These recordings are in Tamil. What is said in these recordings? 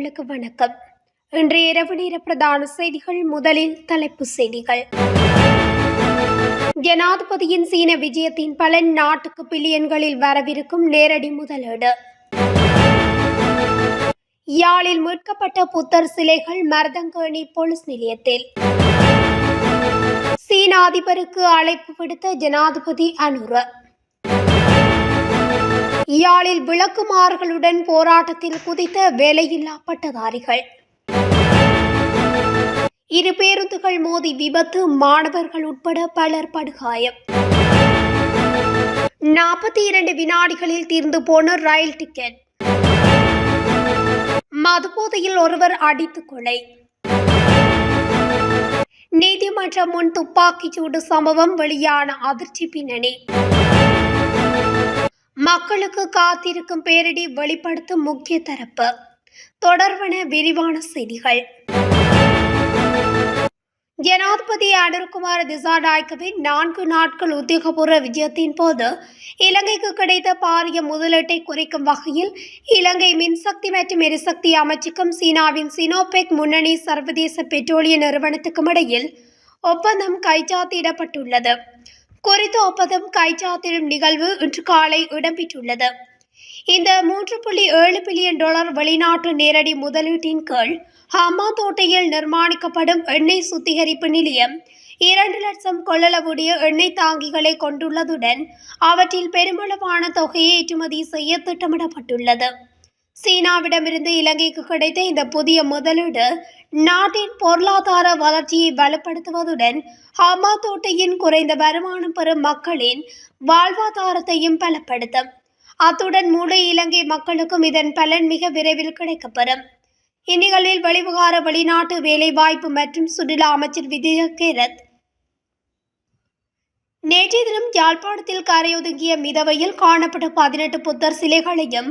நேயர்களுக்கு வணக்கம். இன்றைய இரவு நேர பிரதான செய்திகள் முதலில் தலைப்பு செய்திகள். ஜனாதிபதியின் சீன விஜயத்தின் பலன் நாட்டுக்கு பில்லியன்களில் வரவிருக்கும் நேரடி முதலீடு. யாழில் மீட்கப்பட்ட புத்தர் சிலைகள் மருதங்கேணி போலீஸ் நிலையத்தில். சீன அதிபருக்கு அழைப்பு விடுத்த ஜனாதிபதி அனுர. யாழில் விளக்குமார்களுடன் போராட்டத்தில் குதித்த வேலையில்லா பட்டதாரிகள் இரு பேருந்துகள் மோதி விபத்து மாணவர்கள் உட்பட பலர் படுகாயம். நாற்பத்தி இரண்டு வினாடிகளில் தீர்ந்து போன ரயில் டிக்கெட். மதுபோதையில் ஒருவர் அடித்து கொலை. நீதிமன்றம் முன் துப்பாக்கிச் சூடு சம்பவம் வெளியான அதிர்ச்சி பின்னணி. மக்களுக்கு காத்திருக்கும் பேரிடி வெளிப்படுத்தும் முக்கிய தரப்பு. தொடர்வன விரிவான செய்திகள். ஜனாதிபதி அனுர்குமார திசாநாயக்கவின் நான்கு நாட்கள் உத்தியோகபூர்வ விஜயத்தின் போது இலங்கைக்கு கிடைத்த பாரிய முதலீட்டை குறைக்கும் வகையில் இலங்கை மின்சக்தி மற்றும் எரிசக்தி அமைச்சுக்கும் சீனாவின் சினோபெக் முன்னணி சர்வதேச பெட்ரோலிய நிறுவனத்துக்கும் இடையில் ஒப்பந்தம் கைச்சாத்திடப்பட்டுள்ளது. குறித்த ஒப்பந்தம் கைச்சாத்திடும் நிகழ்வு இன்று காலை இடம்பெற்றுள்ளது. இந்த மூன்று புள்ளி ஏழு பில்லியன் டாலர் வெளிநாட்டு நேரடி முதலீட்டின் கீழ் ஹம்மாந்தோட்டையில் நிர்மாணிக்கப்படும் எண்ணெய் சுத்திகரிப்பு நிலையம் இரண்டு லட்சம் கொள்ளளவுடைய எண்ணெய் தாங்கிகளை கொண்டுள்ளதுடன் அவற்றில் பெருமளவான தொகையை ஏற்றுமதி செய்ய திட்டமிடப்பட்டுள்ளது. சீனாவிடமிருந்து இலங்கைக்கு கிடைத்த இந்த புதிய முதலீடு நாட்டின் பொருளாதார வளர்ச்சியை வலுப்படுத்துவதுடன் ஹம்மாந்தோட்டையின் குறைந்த வருமானம் பெறும் மக்களின் வாழ்வாதாரத்தையும் பலப்படுத்தும். அத்துடன் முழு இலங்கை மக்களுக்கும் இதன் பலன் மிக விரைவில் கிடைக்கப்பெறும். இந்நிகழ்வில் வெளிவிகார வெளிநாட்டு வேலைவாய்ப்பு மற்றும் சுற்றுலா அமைச்சர் விஜய கேரத் நேற்றைய தினம் யாழ்ப்பாணத்தில் கரையொதுங்கிய மிதவையில் காணப்பட்ட பதினெட்டு புத்தர் சிலைகளையும்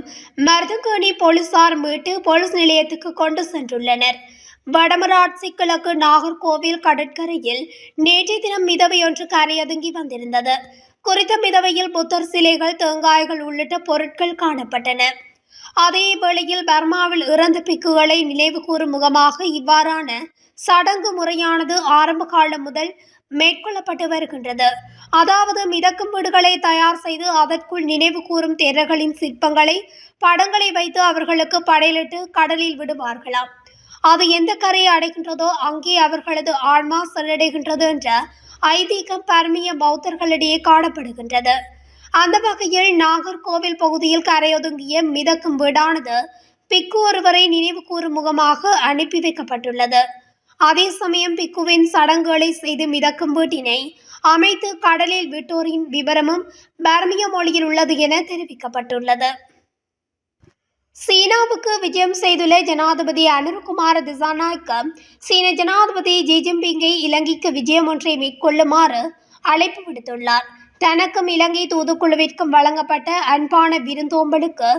மருதங்கேணி போலீசார் மீட்டு போலீஸ் நிலையத்துக்கு கொண்டு சென்றுள்ளனர். வடமராட்சி கிழக்கு நாகர்கோவில் கடற்கரையில் நேற்றைய தினம் மிதவை ஒன்று கரையொதுங்கி வந்திருந்தது. குறித்த மிதவையில் புத்தர் சிலைகள் தேங்காய்கள் உள்ளிட்ட பொருட்கள் காணப்பட்டன. அதே வேளையில் பர்மாவில் இறந்த பிக்குகளை நினைவு கூறும் முகமாக இவ்வாறான சடங்கு முறையானது ஆரம்ப காலம் முதல் மேற்கொள்ளப்பட்டு வருகின்றது. அதாவது மிதக்கும் வீடுகளை தயார் செய்து அதற்குள் நினைவு கூறும் தேரர்களின் சிற்பங்களை படங்களை வைத்து அவர்களுக்கு படையலிட்டு கடலில் விடுவார்களாம். அது எந்த கரையை அடைகின்றதோ அங்கே அவர்களது ஆன்மா சென்றடைகின்றது என்ற ஐதீகம் பர்மிய பௌத்தர்களிடையே காணப்படுகின்றது. அந்த வகையில் நாகர்கோவில் பகுதியில் கரையொதுங்கிய மிதக்கும் வீடானது பிக்கு ஒருவரை நினைவு கூறும் முகமாக அனுப்பி வைக்கப்பட்டுள்ளது. அதே சமயம் பிக்குவின் சடங்குகளை செய்து மிதக்கும் வீட்டினை அமைத்து கடலில் விட்டோரின் விவரமும் பர்மிய மொழியில் உள்ளது என தெரிவிக்கப்பட்டுள்ளது. சீனாவுக்கு விஜயம் செய்துள்ள ஜனாதிபதி அனுர்குமார் திசாநாயக்க சீன ஜனாதிபதி ஜி ஜின்பிங்கை இலங்கைக்கு விஜயம் ஒன்றை மேற்கொள்ளுமாறு அழைப்பு விடுத்துள்ளார். தனக்கும் இலங்கை தூதுக்குழுவிற்கும் வழங்கப்பட்ட அன்பான விருந்தோம்பலுக்கு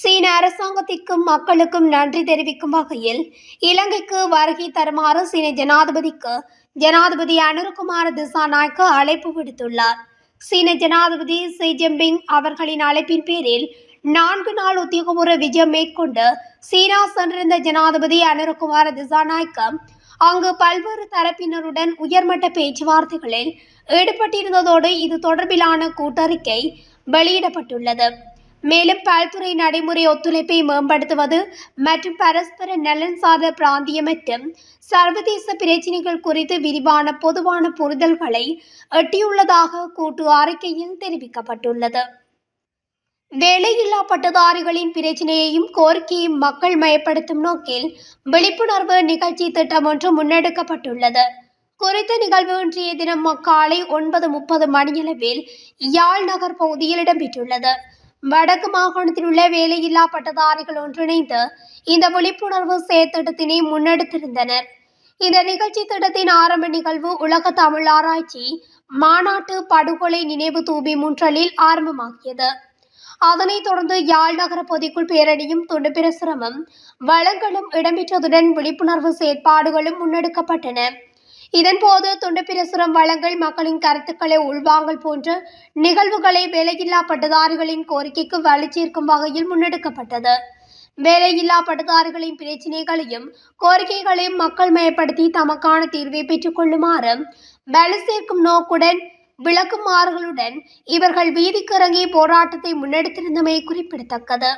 சீன அரசாங்கத்திற்கும் மக்களுக்கும் நன்றி தெரிவிக்கும் வகையில் இலங்கைக்கு வருகை தருமாறு சீன ஜனாதிபதிக்கு ஜனாதிபதி அனுர்குமார திசாநாயக்க அழைப்பு விடுத்துள்ளார். சீன ஜனாதிபதி ஷி ஜின்பிங் அவர்களின் அழைப்பின் பேரில் நான்கு நாள் உத்தியோகபூர்வ விஜயம் மேற்கொண்டு சீனா சென்றிருந்த ஜனாதிபதி அனுரகுமார திசாநாயக்கம் அங்கு பல்வேறு தரப்பினருடன் உயர்மட்ட பேச்சுவார்த்தைகளில் ஈடுபட்டிருந்ததோடு இது தொடர்பிலான கூட்டறிக்கை வெளியிடப்பட்டுள்ளது. மேலும் பல்துறை நடைமுறை ஒத்துழைப்பை மேம்படுத்துவது மற்றும் பரஸ்பர நலன் சார்ந்த பிராந்திய மற்றும் சர்வதேச பிரச்சினைகள் குறித்து விரிவான பொதுவான புரிதல்களை எட்டியுள்ளதாக கூட்டு அறிக்கையில் தெரிவிக்கப்பட்டுள்ளது. வேலையில்லா பட்டதாரிகளின் பிரச்சினையையும் கோரிக்கையும் மக்கள் மயப்படுத்தும் நோக்கில் விழிப்புணர்வு நிகழ்ச்சி திட்டம் ஒன்று முன்னெடுக்கப்பட்டுள்ளது. குறித்த நிகழ்வு இன்றைய தினம் காலை ஒன்பது முப்பது மணியளவில் யாழ் நகர் பகுதியில் இடம்பெற்றுள்ளது. வடக்கு மாகாணத்தில் உள்ள வேலையில்லா பட்டதாரிகள் ஒன்றிணைந்து இந்த விழிப்புணர்வு செயற்திட்டத்தினை முன்னெடுத்திருந்தனர். இந்த நிகழ்ச்சி திட்டத்தின் ஆரம்ப நிகழ்வு உலக தமிழ் ஆராய்ச்சி மாநாட்டு படுகொலை நினைவு தூபி முன்றலில் ஆரம்பமாகியது. அதனைத் தொடர்ந்து யாழ் நகர பொதிக்குள் பேரணியும் துண்டு பிரசுரமும் வளங்களும் இடம்பெற்றதுடன் விழிப்புணர்வு செயற்பாடுகளும் முன்னெடுக்கப்பட்டன. இதன்போது துண்டு பிரசுரம் வழங்கல் மக்களின் கருத்துக்களை உள்வாங்கல் போன்ற நிகழ்வுகளை வேலையில்லா பட்டதாரிகளின் கோரிக்கைக்கு வலுச்சேர்க்கும் வகையில் முன்னெடுக்கப்பட்டது. வேலையில்லா பட்டதாரிகளின் பிரச்சினைகளையும் கோரிக்கைகளையும் மக்கள் மயப்படுத்தி தமக்கான தீர்வை பெற்றுக் கொள்ளுமாறு வலு சேர்க்கும் நோக்குடன் விளக்குமாறுகளுடன் இவர்கள் வீதிக்கு இறங்கி போராட்டத்தை முன்னெடுத்திருந்தமை குறிப்பிடத்தக்கது.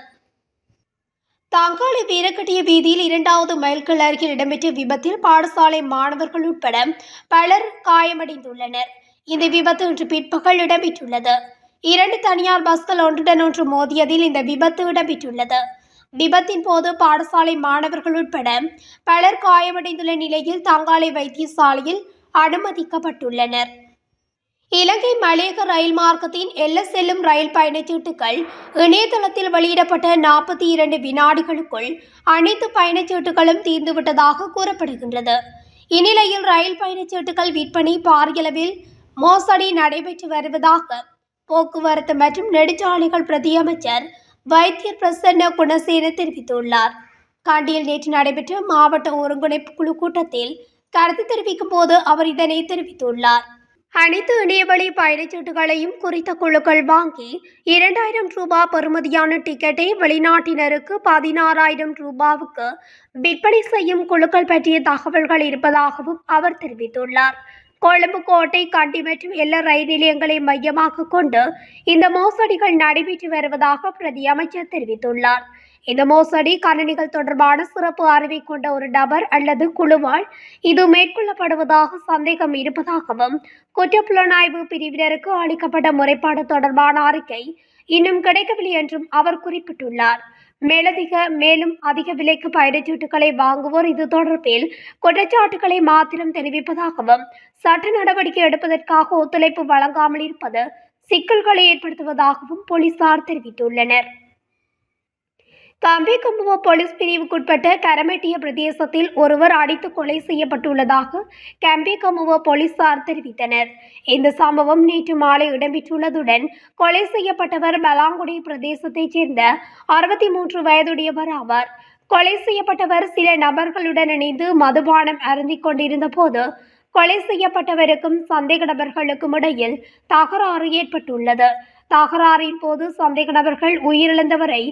தாங்காளி வீரக்கட்டிய வீதியில் இரண்டாவது மைல்கள் அருகில் இடம்பெற்ற விபத்தில் பாடசாலை மாணவர்கள் உட்பட பலர் காயமடைந்துள்ளனர். இந்த விபத்து இன்று பிற்பகல் இடம்பெற்றுள்ளது. இரண்டு தனியார் பஸ்கள் ஒன்றுடன் ஒன்று மோதியதில் இந்த விபத்து இடம்பெற்றுள்ளது. விபத்தின் போது பாடசாலை மாணவர்கள் உட்பட பலர் காயமடைந்துள்ள நிலையில் தங்காலை வைத்தியசாலையில் அனுமதிக்கப்பட்டுள்ளனர். இலங்கை மலையக ரயில் மார்க்கத்தின் எல்ல செல்லும் ரயில் பயணச்சீட்டுகள் இணையதளத்தில் வெளியிடப்பட்ட நாற்பத்தி இரண்டு வினாடிகளுக்குள் அனைத்து பயணச்சீட்டுகளும் தீர்ந்துவிட்டதாக கூறப்படுகின்றது. இந்நிலையில் ரயில் பயணச்சீட்டுகள் விற்பனை பாரியளவில் மோசடி நடைபெற்று வருவதாக போக்குவரத்து மற்றும் நெடுஞ்சாலைகள் பிரதியமைச்சர் வைத்தியர் பிரசன்ன குணசேன தெரிவித்துள்ளார். காண்டியில் நேற்று நடைபெற்ற மாவட்ட ஒருங்கிணைப்பு குழு கூட்டத்தில் கருத்து தெரிவிக்கும் போது அவர் இதனை தெரிவித்துள்ளார். அனைத்து இணையவழி பயணச்சீட்டுகளையும் குறித்த குழுக்கள் வாங்கி இரண்டாயிரம் ரூபாய் பெறுமதியான டிக்கெட்டை வெளிநாட்டினருக்கு பதினாறாயிரம் ரூபாவுக்கு விற்பனை செய்யும் குழுக்கள் பற்றிய தகவல்கள் இருப்பதாகவும் அவர் தெரிவித்துள்ளார். கொழும்பு கோட்டை கண்டி மற்றும் எல்லா ரயில் நிலையங்களை மையமாக கொண்டு இந்த மோசடிகள் நடைபெற்று வருவதாக பிரதி அமைச்சர் தெரிவித்துள்ளார். இந்த மோசடி கணனிகள் தொடர்பான சிறப்பு அறிவை கொண்ட ஒரு நபர் அல்லது குழுவால் இது மேற்கொள்ளப்படுவதாக சந்தேகம் இருப்பதாகவும் குற்றப்புலனாய்வு பிரிவினருக்கு அளிக்கப்பட்ட முறைப்பாடு தொடர்பான அறிக்கை இன்னும் கிடைக்கவில்லை என்றும் அவர் குறிப்பிட்டுள்ளார். மேலதிக மேலும் அதிக விலைக்கு பயணச்சீட்டுகளை வாங்குவோர் இது தொடர்பில் குற்றச்சாட்டுகளை மாத்திரம் தெரிவிப்பதாகவும் சட்ட நடவடிக்கை எடுப்பதற்காக ஒத்துழைப்பு வழங்காமல் இருப்பது சிக்கல்களை ஏற்படுத்துவதாகவும் போலீசார் தெரிவித்துள்ளனர். கம்பிகம்புவ போலீஸ் பிரிவுக்குட்பட்ட கரமெட்டிய பிரதேசத்தில் ஒருவர் அடித்து கொலை செய்யப்பட்டுள்ளதாக கம்பிகம்புவ போலீசார் தெரிவித்தனர். இந்த சம்பவம் நேற்று மாலை இடம்பெற்றுள்ளதுடன் கொலை செய்யப்பட்டவர் பலாங்குடி பிரதேசத்தைச் சேர்ந்த அறுபத்தி மூன்று வயதுடையவர் ஆவார். கொலை செய்யப்பட்டவர் சில நபர்களுடன் இணைந்து மதுபானம் அருந்திக் கொண்டிருந்த போது கொலை செய்யப்பட்டவருக்கும் சந்தேக நபர்களுக்கும் இடையில் தகராறு ஏற்பட்டுள்ளது. தகராறின் போது சந்தேக நபர்கள் உயிரிழந்தவரை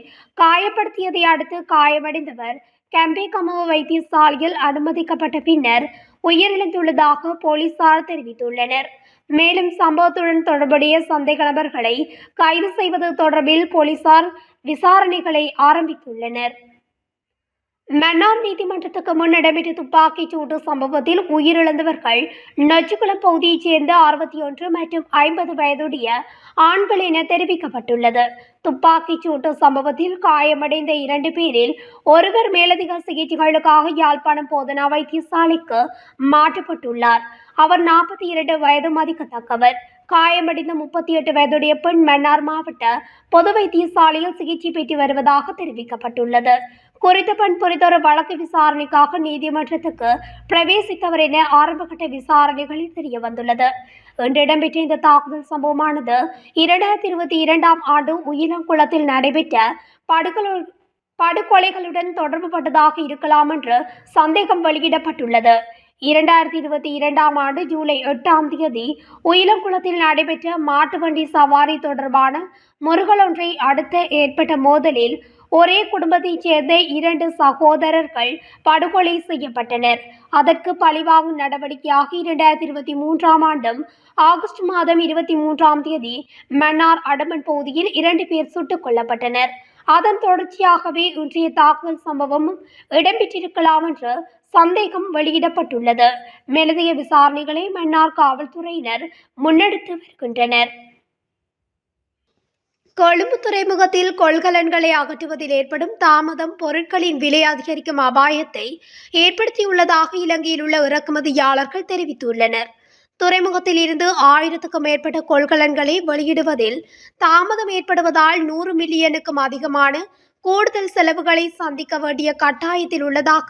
காயப்படுத்தியதை அடுத்து காயமடைந்தவர். கம்பேகமோ வைத்தியசாலையில் அனுமதிக்கப்பட்ட பின்னர் உயிரிழந்துள்ளதாக போலீசார் தெரிவித்துள்ளனர். மேலும் சம்பவத்துடன் தொடர்புடைய சந்தேக நபர்களை கைது செய்வது தொடர்பில் போலீசார் விசாரணைகளை ஆரம்பித்துள்ளனர். மன்னார் நீதிமன்றத்துக்கு முன் நடைபெற்ற துப்பாக்கிச் சூட்டு சம்பவத்தில் உயிரிழந்தவர்கள் நச்சுக்குளம் பகுதியைச் சேர்ந்த அறுபத்தி ஒன்று மற்றும் ஐம்பது வயதுடைய ஆண்கள் என தெரிவிக்கப்பட்டுள்ளது. துப்பாக்கிச் சூட்டு சம்பவத்தில் காயமடைந்த இரண்டு பேரில் ஒருவர் மேலதிக சிகிச்சைகளுக்காக யாழ்ப்பாணம் போதனா வைத்தியசாலைக்கு மாற்றப்பட்டுள்ளார். அவர் நாற்பத்தி இரண்டு வயது மதிக்கத்தக்கவர். காயமடைந்த முப்பத்தி எட்டு வயதுடைய பெண் மன்னார் மாவட்ட பொது வைத்தியசாலையில் சிகிச்சை பெற்று வருவதாக தெரிவிக்கப்பட்டுள்ளது. குறித்த பெண் குறித்த ஒரு வழக்கு விசாரணைக்காக நீதிமன்றத்துக்கு பிரவேசித்தவர் என ஆரம்பகட்ட விசாரணைகளில் தெரிய வந்துள்ளது இன்று இடம்பெற்ற இந்த தாக்குதல் சம்பவமானது இரண்டாயிரத்தி இருபத்தி இரண்டாம் ஆண்டு உயிலங்குளத்தில் நடைபெற்ற படுகொலை படுகொலைகளுடன் தொடர்புபட்டதாக இருக்கலாம் என்று சந்தேகம் வெளியிடப்பட்டுள்ளது. இரண்டாயிரத்தி இருபத்தி இரண்டாம் ஆண்டு ஜூலை எட்டாம் தேதி உயிலங்குளத்தில் நடைபெற்ற மாட்டு வண்டி சவாரி தொடர்பான முருகலொன்றை அடுத்து ஏற்பட்ட மோதலில் ஒரே குடும்பத்தைச் சேர்ந்த இரண்டு சகோதரர்கள் படுகொலை செய்யப்பட்டனர். அதற்கு பழிவாங்கும் நடவடிக்கையாக இரண்டாயிரத்தி இருபத்தி மூன்றாம் ஆண்டும் ஆகஸ்ட் மாதம் இருபத்தி மூன்றாம் தேதி மன்னார் அடமன் பகுதியில் இரண்டு பேர் சுட்டுக் கொல்லப்பட்டனர். அதன் தொடர்ச்சியாகவே இன்றைய தாக்குதல் சம்பவமும் இடம்பெற்றிருக்கலாம் என்று சந்தேகம் வெளியிடப்பட்டுள்ளது. மேலதிக விசாரணைகளை மன்னார் காவல்துறையினர் முன்னெடுத்து வருகின்றனர். கொழும்பு துறைமுகத்தில் கொள்கலன்களை அகற்றுவதில் ஏற்படும் தாமதம் பொருட்களின் விலை அதிகரிக்கும் அபாயத்தை ஏற்படுத்தியுள்ளதாக இலங்கையில் உள்ள இறக்குமதியாளர்கள் தெரிவித்துள்ளனர். துறைமுகத்தில் இருந்து ஆயிரத்துக்கும் மேற்பட்ட கொள்கலன்களை வெளியிடுவதில் தாமதம் ஏற்படுவதால் நூறு மில்லியனுக்கும் அதிகமான கூடுதல் செலவுகளை சந்திக்க வேண்டிய கட்டாயத்தில் உள்ளதாக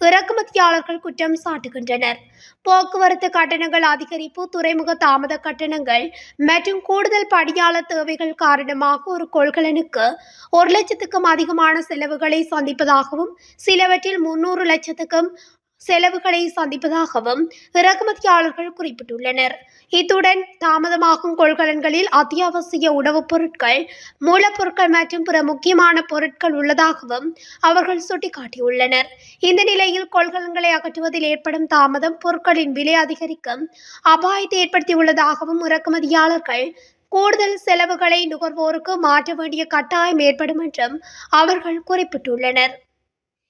இறக்குமதியாளர்கள் குற்றம் சாட்டுகின்றனர். போக்குவரத்து கட்டணங்கள் அதிகரிப்பு துறைமுக தாமத கட்டணங்கள் மற்றும் கூடுதல் பணியாளர் தேவைகள் காரணமாக ஒரு கொள்கலனுக்கு ஒரு லட்சத்துக்கும் அதிகமான செலவுகளை சந்திப்பதாகவும் சிலவற்றில் முன்னூறு லட்சத்துக்கும் செலவுகளை சந்திப்பதாகவும் இறக்குமதியாளர்கள் குறிப்பிட்டுள்ளனர். இத்துடன் தாமதமாகும் கொள்கலன்களில் அத்தியாவசிய உணவுப் பொருட்கள் மூலப்பொருட்கள் மற்றும் பிற முக்கியமான பொருட்கள் உள்ளதாகவும் அவர்கள் சுட்டிக்காட்டியுள்ளனர். இந்த நிலையில் கொள்கலன்களை அகற்றுவதில் ஏற்படும் தாமதம் பொருட்களின் விலை அதிகரிக்கும் அபாயத்தை ஏற்படுத்தியுள்ளதாகவும் இறக்குமதியாளர்கள் கூடுதல் செலவுகளை நுகர்வோருக்கு மாற்ற வேண்டிய கட்டாயம் ஏற்படும் என்றும் அவர்கள் குறிப்பிட்டுள்ளனர்.